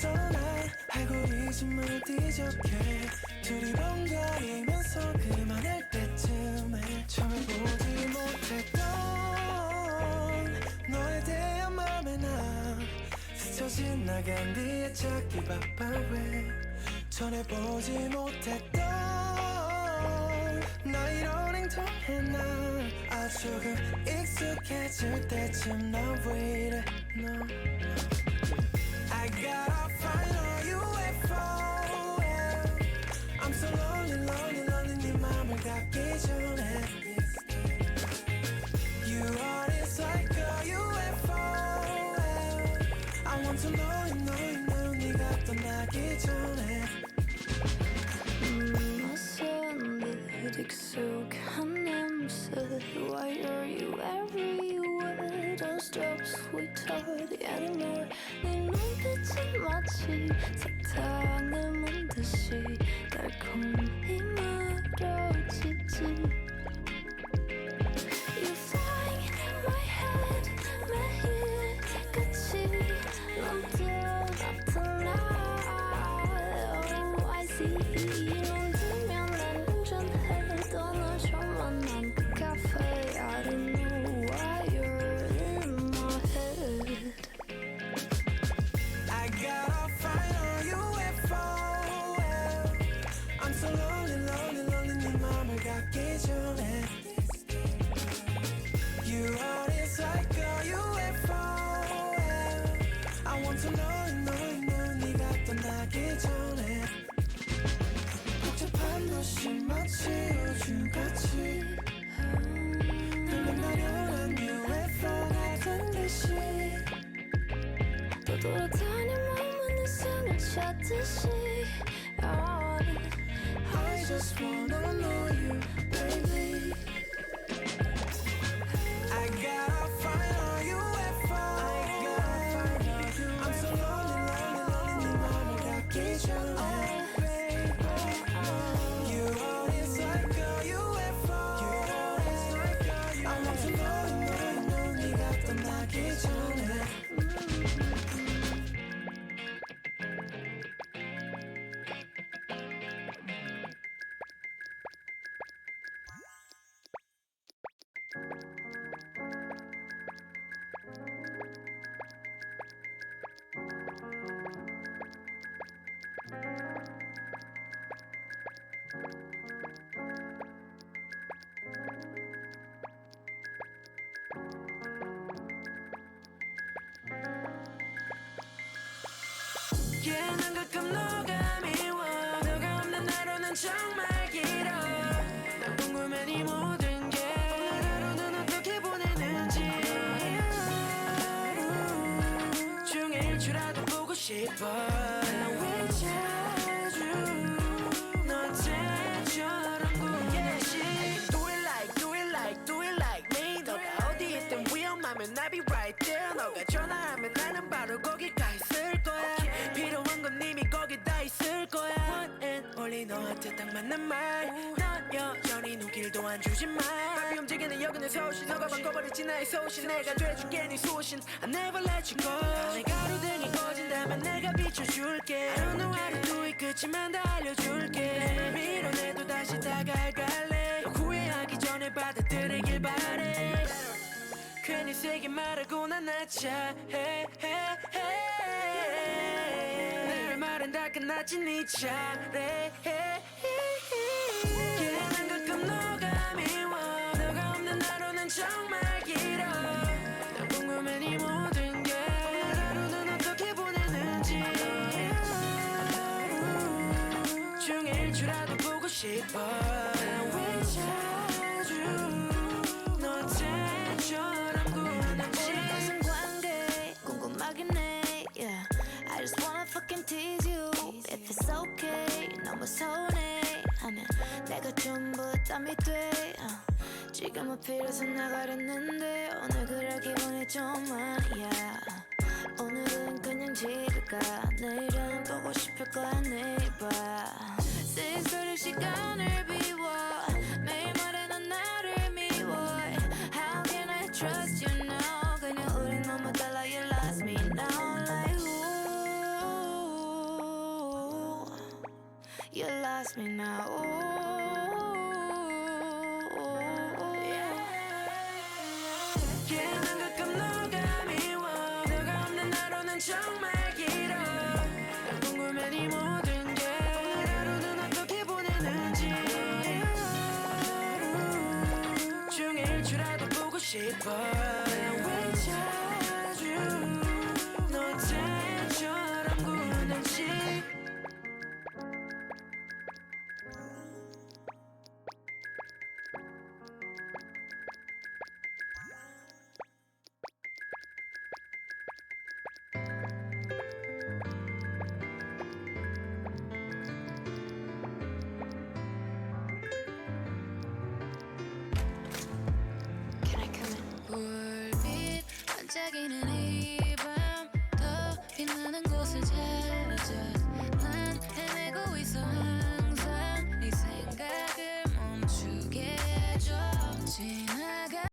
난 알고리즘을 뒤적해 둘이 번거리면서 그만할 때쯤에 처음 보지 못했던 너에 대한 맘에 나 스쳐 지나간 뒤에 찾기 바빠 왜 전해보지 못했던 나 이런 난 아주 그 익숙해질 때쯤 난왜 이래 no 눈빛은 마치 사탕을 문 듯이 달콤히 멀어지지. You're flying in my head 매일 같이 넌또 나타나 Oh I see 넌 I'll fight. 생을 찾듯이 oh. I just wanna know you, baby. I gotta find a UFO. I gotta find a UFO. I'm so lonely, lonely, lonely. 네 맘을 갖기 전에, baby. You are just like a UFO. You Yeah, 난 가끔 너가 미워. 너가 없는 하루는 정말 길어. 난 궁금해 네 모든 게 오늘 하루는 어떻게 보내는지. 하루 중에 일주라도 보고 싶어. 난왜 자주 너처럼 구내시 Do it like, do it like, do it like me. 너가 어디 있든 위험하면 I'll be right there. 너가 전화하면 너한테 딱 맞는 말넌 여전히 눈길도 안 주지 마. 바삐 움직이는 여기는 소신 너가 바꿔버리지 나의 소신. 내가 돼줄게 네 소신. I never let you go. 내 가로등이 꺼진다면 내가 비춰줄게. 하루는 하루 이 끝이면 다 알려줄게. 날 밀어내도 다시 다가갈래. 너 후회하기 전에 받아들이길 바래. 괜히 세게 말하고 난 말은 다 끝났지 네 차례. 난 가끔 너가 미워. 너가 없는 하루는 정말 길어. 난 궁금해 네 모든 게. 오늘 하루는 어떻게 보내는지. 하루 중에 일주라도 보고 싶어 너무 서운해. 하면 내가 전부 땀이 돼 uh, 지금은 필요해서 나가랬는데 오늘 그럴 기분이 좀 아니야. 오늘은 그냥 집에 가 내일은 보고 싶을 거야 내일 봐 쓸쓸히 시간을 비워. 매일 말해 넌 나를 미워. How can I trust you? Me now. Ooh Yeah, 난 가끔 너가 미워 너가 없는 하루는 정말 길어 난 궁금해 네 모든 게 오늘 하루는 어떻게 보내는지 하루 중에 일주라도 보고 싶어 second and